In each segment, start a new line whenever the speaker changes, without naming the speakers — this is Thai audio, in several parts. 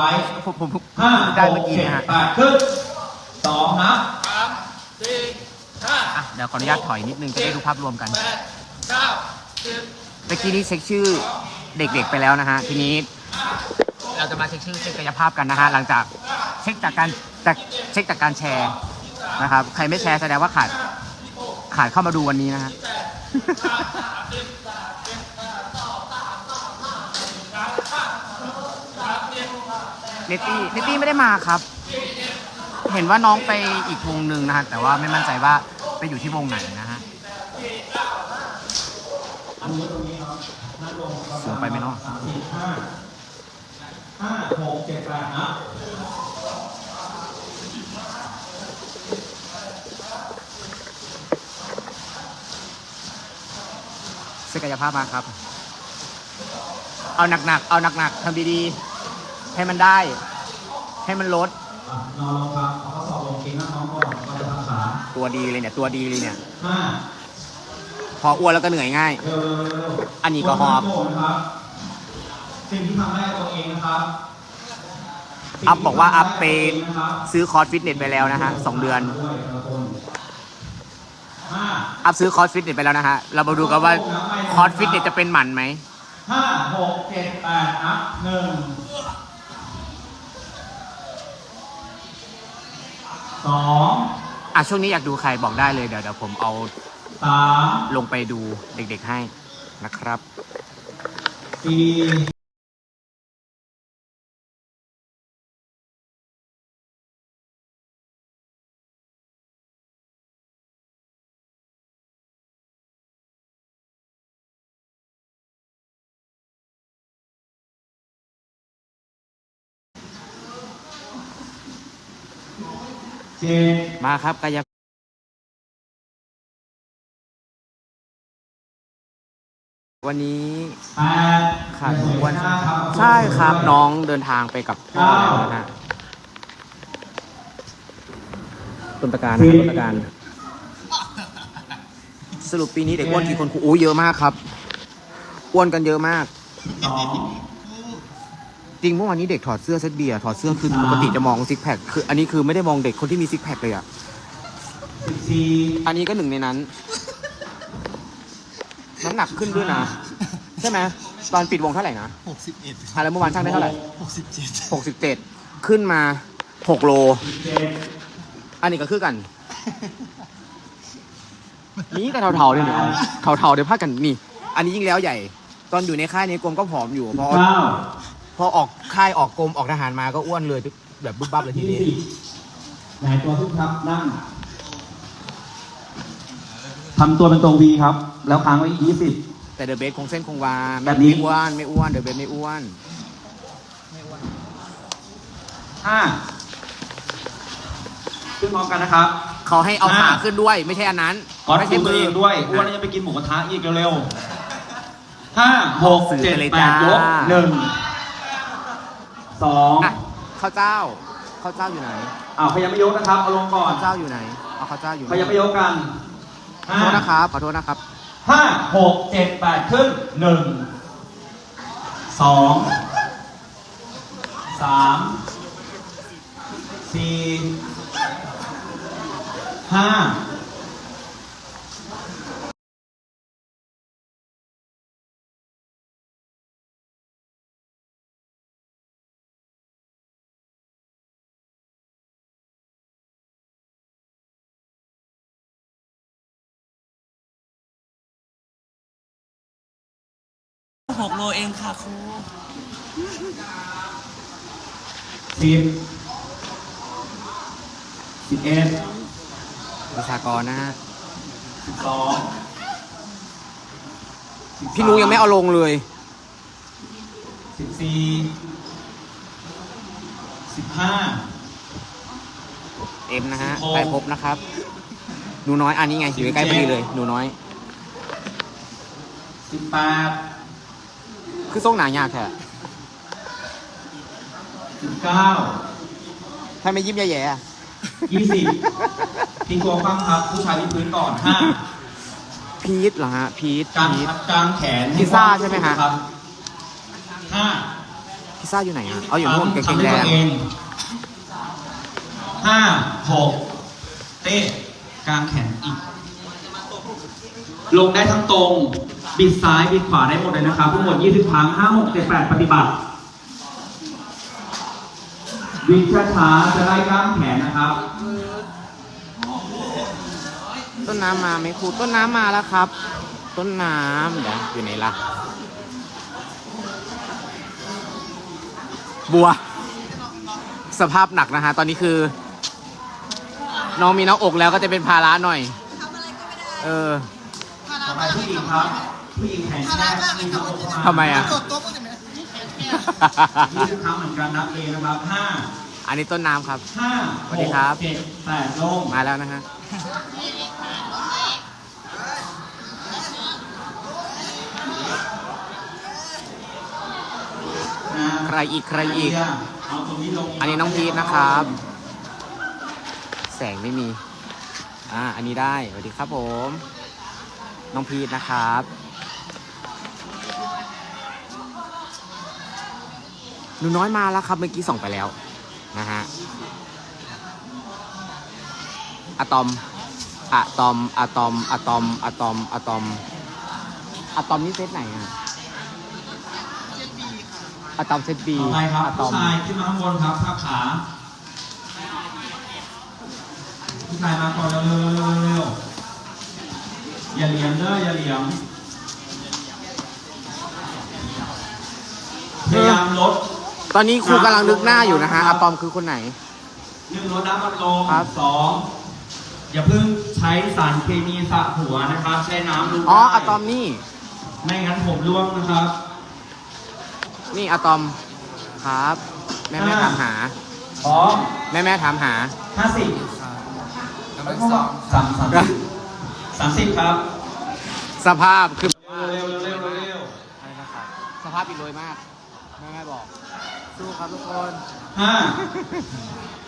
ไป
ผมผมผม
ห้า
ได้
ห
เมื่อกกี้
เจ็ด
นะฮะ
แปดขึ้นสองนับ
สามสี่ห้า
อะเดี๋ยวขออนุญาตถอยนิดนึงจะได้ดูภาพรวมกัน
แปดเก้าสิบ
เมื่อกี้นี้เช็คชื่อเด็กๆไปแล้วนะฮะทีนี้ เราจะมาเช็คชื่อเช็คกายภาพกันนะฮะหลังจากเช็คจากการจากเช็คจากการแชร์นะครับ ใครไม่แชร์แสดงว่าขาดขาดเข้ามาดูวันนี้นะฮะ เนตตี้เนตตี้ไม่ได้มาครับ เห็นว่าน้องไปอีกวงหนึ่งนะฮะแต่ว่าไม่มั่นใจว่าไปอยู่ที่วงไหนนะฮะเสือไปไหมเนาะ
สามสี่ห้าห้าหกเจ็ดแปดนับ
ศักยภาพมาครับ เอาหนักๆ เอาหนักๆทำดีๆ ให้มันได้ ให้มันลด
อะนอนลงครับเอาข้อสอบลงกินน้ำน้องก่อนก็จะพักขา
ตัวดีเลยเนี่ย ตัวดีเลยเนี่ย
ห้า
พออ้วนแล้วก็เหนื่อยง่าย
เร็วๆๆ
อันนี้ก็หอบ
โกนนะครับ สิ่งที่ทำให้ตัวเองนะครับ
อัพบอกว่าอัพไป
สิ่งที่ทำให้ตัวเองนะครับ
ซื้อคอร์สฟิตเนสไปแล้วนะฮะสองเดือน
ด้วยแต่ละคนห้า
อัพซื้อคอร์สฟิตเนสไปแล้วนะฮะ เรามาดูกันว่าคอร์สฟิตเนสจะเป็นหมันไหม
ห้าหกเจ็ดแปดนับหนึ่งส อง
อะช่วงนี้อยากดูใครบอกได้เลยเดี๋ยวเดี๋ยวผมเอา
สาม
ลงไปดูเด็กๆให้นะครับ
สี่
มาครับกายวันนี้
แปด
ขาด
สวย
วัน
ห้าครับ
ใช่ครับน้องเดินทางไปกับพ่อแล้วนะฮะต้นตะการนะครับต้นตะการ สรุปปีนี้เด็กอ้วนกี่คนครูโอ้เยอะมากครับอ้วนกันเยอะมาก
สอง
จ ริงเมื่อวานนี้เด็กถอดเสื้อเซตเบียร์ถอดเสื้อคือปกติจะมองซิกแพคคืออันนี้คือไม่ได้มองเด็กคนที่มีซิกแพคเลยอะ
สิบสี่
อันนี้ก็หนึ่งในนั้น น้ำหนักขึ้นด้วยนะใช่ไหมตอนปิดวงเท่าไหร่นะ
หกสิบเอ็ด
อะแล้วเมื่อวานช่างได้เท่าไหร่
หกสิบเจ็ด
หกสิบเจ็ดขึ้นมาหกโล
สิบเจ็ด
อันนี้ก็คือกัน นี่ก็เทาๆเลยเนี่ยเอาเทาๆเดี๋ยวพากันนี่ อันนี้ยิ่งแล้วใหญ่ ตอนอยู่ในค่ายในกรมก็ผอมอยู่พอ
เก้า
พอออกค่ายออกกรมออกทหารมาก็อ้วนเลยแบบบึ้บบับเลยที
ยี่
นี้
สิบไหนตัวทุกครับนั่งทำตัวเป็นตรงวีครับ แล้วค้างไว้ยี่สิบ
แต่เดอะเบสคงเส้นคงวา
แบบนี้
ไม่อ้วนไม่อ้วนเดอะเบสไม่อ้วน
ห้าขึ้นพร้อมกันนะครับ
เขาให้เอา
ห้า
ขาขึ้นด้วย ไม่ใช่อันนั้น
ก่อน
ไม่
ดู
ใช่
ตัว
มื
เอ
อง
ด้วยอ้วนแล้วจะไปกินหมูกระทะอีกเร็วๆห้าหก
สื่อ
เจ็ด
ไปเลย
แป
จ้า
ดยกหนึ่ง สอง
อะข้าวเจ้าข้าวเจ้าอยู่ไหน
อ้าวพยายามไม่ยกนะครับเอาลงก่อน
ข้าวเจ้าอยู่ไหนเอาข้าวเจ้าอยู่ไห
พ
น
ยายามไม่ยกกัน
ขอโทษนะครับขอโทษนะครับ
ห้าหกเจ็ดแปดขึ้นหนึ่งสองสามสี่ห้า
หกโลเองค่ะครู
สิบสิบเอ็ด
ประชากรนะฮะ
สิบสอง
พี่นุ้งยังไม่เอาลงเลย
สิบสี่สิบห้า
เอ็มนะฮะ
โอ้
ไปพบนะครับ หนูน้อยอันนี้ไงอยู่ใกล้ๆพอดีเลย หนูน้อย
สิบแปด
คือส่งหนายากแค่
สิบเก้า
ถ้าไม่ยิ้มแย่ๆอะ
ยี่สิบทิ้งตัวคว่ำครับ ผู้ชายที่พื้นก่อนห้า
พีทเหรอฮะ พีท
กาง
พีท
กางแขน
พิซซ่าใช่ไหมฮะ
ครับห้า
พิซซ่าอยู่ไหนอะเอาอยู่นู่นเก่ง
ทำ
ๆแด
ด้วย
ง
ตัวเองห้าหกเต้กลางแขนอีก ลงได้ทั้งตรง บิดซ้ายบิดขวาได้หมดเลยนะครับทั้งหมด 20 ครั้ง 5 6 7 8 ปฏิบัติวิ่งช้าๆจะได้กล้ามแขนนะครับ
ต้นน้ำมาไหมครูต้นน้ำมาแล้วครับ ต้นน้ำเดี๋ยวอยู่ไหนล่ะ บัว สภาพหนักนะฮะ ตอนนี้คือ น้องมีหน้าอกแล้วก็จะเป็นภาระหน่อย เออ
ต่อไปผู้หญิงครับ ผู้หญิงแขนแคบมีหน้าอกประมาณ
ทำไมอะ
ยี่สิบครั้งเหมือนกันนับเองนะครับห้า
อันนี้ต้นน้ำครับ
ห้า
สวัสดีครับ
หกเจ็ดแปดลง
มาแล้วนะฮะ
นะ
ใครอีกใครอีก
เอาตรงนี้ลง
อันนี้น้องพีทนะครับ แสงไม่มี อ่า อันนี้ได้ สวัสดีครับผม น้องพีทนะครับ หนูน้อยมาแล้วครับเมื่อกี้ส่งไปแล้วนะฮะอะตอมอะตอมอะตอมอะตอมอะตอมอะตอมอะตอมนี่เซตไหนอะอะตอมเซตบี
ต่อไปครับ
อะต
ผู้
อม
ชายขึ้นมาข้างบนครับทับขาผู้ชายมาก่อนเร็วเร็วเร็วเร็วอย่าเหลี่ยมเด้ออย่าเหลี่ยมพยายามลด
ตอนนี้ครูกำลังนึกหน้าอยู่นะฮะอะตอมคือคนไหน
หนึ่งลดน้ำมันลง
ครับ
สองอย่าเพิ่งใช้สารเคมีสระหัวนะครับ ใช้น้ำดู
อ๋อ
ได้
อะตอมนี่
ไม่งั้นผมร่วงนะครับ
นี่อะตอมครับ แม่แม่
อ่า
ถามหา
พร้อม
แม่แม่ถามหา
ห้าสิบสามสามสิบสามสิบครับ
สภาพคือ
เร็วเร็วเร็วเร็ว
อะไรนะครับสภาพอิดโรยมาก แม่แม่บอก สู้ครับทุกคน
ห้า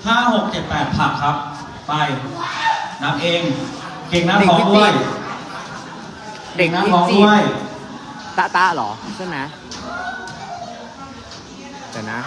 ห้าหกเจ็ดแปดผักครับ ไปนับเอง เก่งหน้าท้องด้วย
เด็ก
หน้า
ที่
ท้อง
จี
ด้วย
ตะตะเหรอ ใช่ไหมเดี๋ยวนะ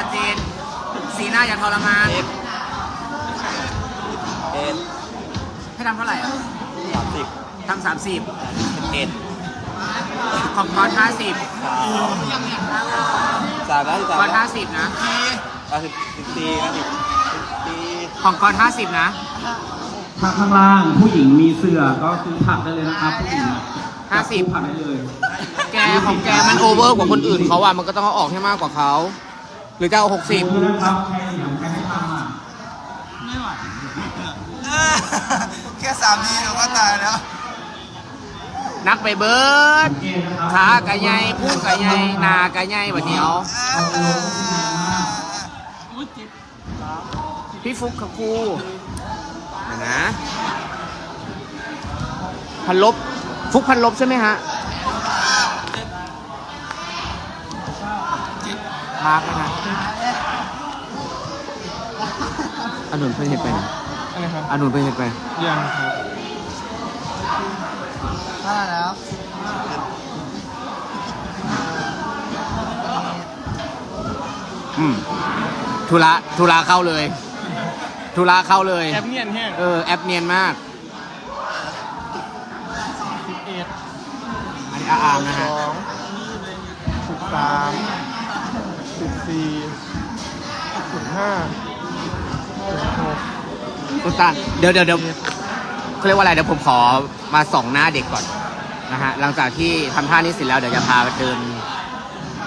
ชัดเจน สีหน้าอย่าทรมาน
เอ็ด
ให้ทำเท่าไหร่อะ
สามสิบ
ทำสามสิบ
เอ็ด
ของคอร์สห้าสิบ
สามนะสิบสาม
คอร์สห้าสิบนะ
สามสิบสิบสี่นะสิบสี่
ของคอร์สห้าสิบนะ
ถ้าข้างล่างผู้หญิงมีเสื้อก็ซื้อผักได้เลยนะครับผู้หญิง
ห้าสิบ
ผักได้เลย
แกของแกมันโอเวอร์กว่าคนอื่นเขาอะมันก็ต้องเอาออกให้มากกว่าเขา หรือจะเอาหกสิบ
ดูนะครับใครเหลี่ยมใครให้ทำอะ
แค่สามทีเราก็ตายแล้ว
นักไปเบิร์ด
สังเกตนะครับ
ขากะไงพุ่งกะไงหนากะไงแบบเดียว
เอาลงที่นานมาก
พี่ฟุกค่ะครูเดี๋ยวนะพันลบ ฟุกพันลบใช่ไหมฮะ มาร์กนะฮะอันนุนเพิ่งเห็นไปไหน
อะไรครับ
อันนุนเพิ่งเห็นไป
ยังครับถ้าแล้ว
อืมธุระธุระเข้าเลยธุระเข้าเลย
แอปเนียนแห้ง
เออ แอปเนียนมาก
สิบเอ็ด
อันนี้อาอามนะ
ส
ฮะ
องสิบสาม สิบสี่สิบห้าสิบหก
คุณตาเดี๋ยวเดี๋ยวเดี๋ยวเขาเรียกว่าอะไรเดี๋ยวผมขอมาส่องหน้าเด็กก่อนนะฮะหลังจากที่ทำท่านี้เสร็จแล้วเดี๋ยวจะพาไปเดิน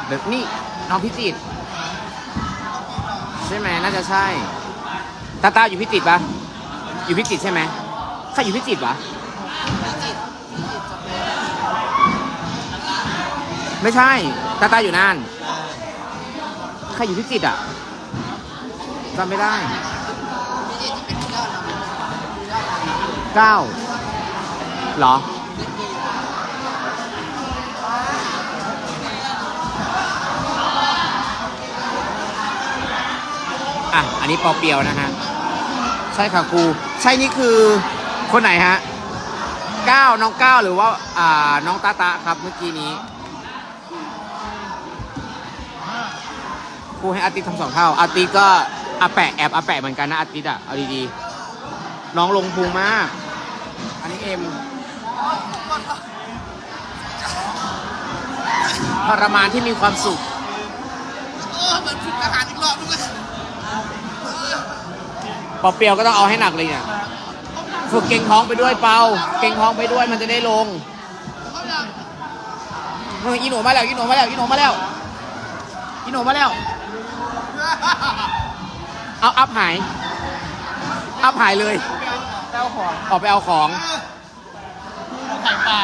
เดินนี่น้องพิจิตรใช่ไหมน่าจะใช่ตาตาอยู่พิจิตรปะอยู่พิจิตรใช่ไหมใครอยู่พิจิตรวะไม่ใช่ตตาตาอยู่น่าน ใครอยู่พิจิตรอะจำไม่ได้เก้าเหรอ อะ อันนี้ปอเปียวนะฮะ ใช่ค่ะครู ใช่นี่คือคนไหนฮะก้าน้องก้าหรือว่า อ่า น้องตาตาครับเมื่อกี้นี้ ครูให้อาร์ติสทำสองเท่าอาร์ติสก็อาแปะแอบอาแปะเหมือนกันนะอาร์ติสอะเอาดีๆน้องลงพุงมาก อันนี้เอ็มทรมานที่มีความสุขเห
มือนฝึกอาหารอีกรอบ
ปอเปียวก็ต้องเอาให้หนักเลยเนี่ยฝึกเก่งท้องไปด้วยเปาเก่งท้องไปด้วยมันจะได้ลงเอออีหนูมาแล้วอีหนูมาแล้วอีหนูมาแล้วอีหนูมาแล้ว เอาอัพหาย อัพหายเลย
แต้วของ
ออกไปเอาของ
ไข่ปลา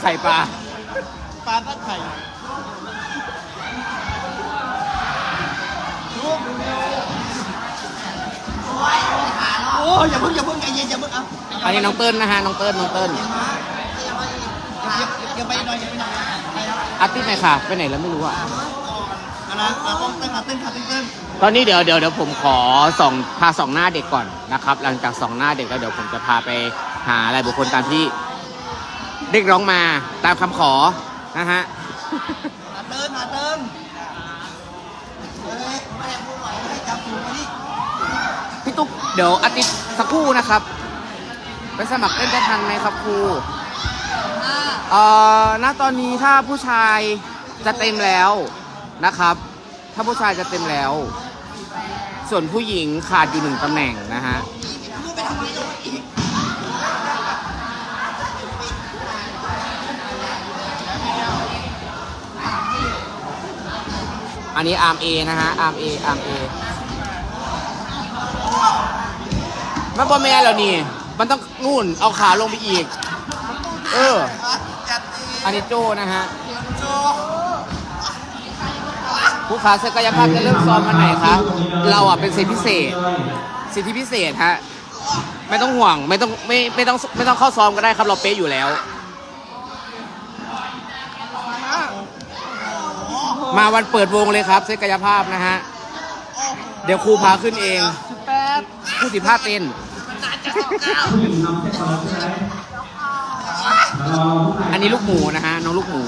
ไข่ปลา
ปลาตัดไข่โอ้ยอย่าเพิ่งอย่าเพิ่งใจเย็นอย่าเพิ่งเอา
อันนี้น้องเติ้ลนะฮะน้องเติ้ลน้องเติ้ล
อย่าไปหน่อยอย่าไปหน่อย
อาร์ติสไหนค่ะ ไปไหนแล้วไม่รู้อะ
อันนั้นเราต้องเต้นขาเต้นขาเต้นเต้น
ตอนนี้เดี๋ยวเดี๋ยวเดี๋ยวผมขอส่องพาส่องหน้าเด็กก่อนนะครับ หลังจากส่องหน้าเด็กแล้วเดี๋ยวผมจะพาไปหาอะไรายบุคคลตามที่เด็กร้องมาตามคำขอนะฮะ
ขาเติมขาเติมเฮ้ยไม่ได้พูดหน่อยให้จับถูกมาดิ
พี่ตุ๊กเดี๋ยวอาทิตย์สักครู่นะครับ ไปสมัครเต้นได้ทันไหมครับครูเอ่อณตอนนี้ถ้าผู้ชายจะเต็มแล้ว นะครับ ถ้าผู้ชายจะเต็มแล้ว ส่วนผู้หญิงขาดอยู่หนึ่งตำแหน่งนะฮะอันนี้อาร์มเอนะฮะอาร์มเออาร์มเอมันบอแม่แล้วนี่ มันต้องนู่นเอาขาลงไปอีก เออ
จัดดี
อันนี้โจนะฮะ
โจ
ผู้ค้าศักยภาพจะเริ่มซ้อมวันไหนคะ เราอะเป็นสิทธิพิเศษ สิทธิพิเศษฮะ ไม่ต้องห่วง ไม่ต้องไม่ไม่ต้องไม่ต้องเข้าซ้อมก็ได้ครับ เราเป๊ะอยู่แล้ว มาวันเปิดวงเลยครับเซกยภาพนะฮะ เดี๋ยวครูพาขึ้นเองครูสิพาเต้นอันนี้ลูกหมูนะฮะ น้องลูกหมู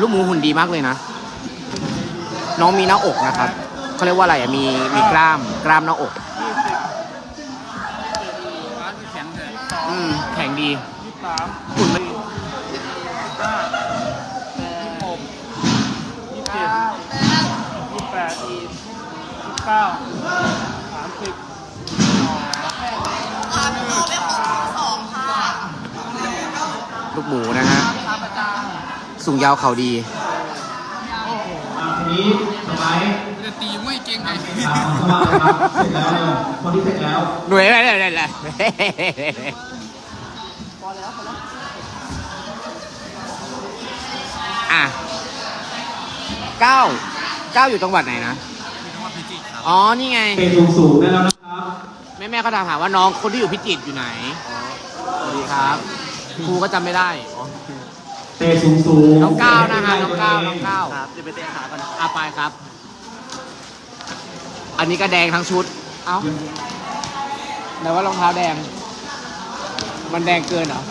ลูกหมูหุ่นดีมากเลยนะ น้องมีหน้าอกนะครับเขาเรียกว่าอะไรอะมีมีกล้ามกล้ามหน้าอกอืมแข็งดี
ยี่สาม
หุ่นไม่ ยี่
ห้ายี่หกยี่เจ็ดยี่แปดยี่เก้าสามสิบ
ลูกหมูนะฮะ สูงยาวเขาดี
อะทีนี้สบาย
จะตีไม่เก่งไง
ถามสมัครเลยครับเสร็จแล้วเลยคนที่เสร็จแล้ว
หน่วยอะไรอะไรอะไรอะเก้าเก้าอยู่จังหวัดไหนนะ อ๋อ นี่ไง
เป็นสูงสูงๆได้แล้วนะครับ
แม่แม่เขาถามหาว่าน้องคนที่อยู่พิจิตรอยู่ไหน สวัสดีครับ ครูก็จำไม่ได้
เตะสูงสูง
น้องก้าวนะฮะน้องก้าวน้องก้าว
ครับจะไปเตะขาก่อน
อาไปครับ อันนี้ก็แดงทั้งชุด เอ้าแต่ว่ารองเท้าแดง มันแดงเกินเหรอ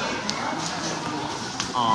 อ๋อ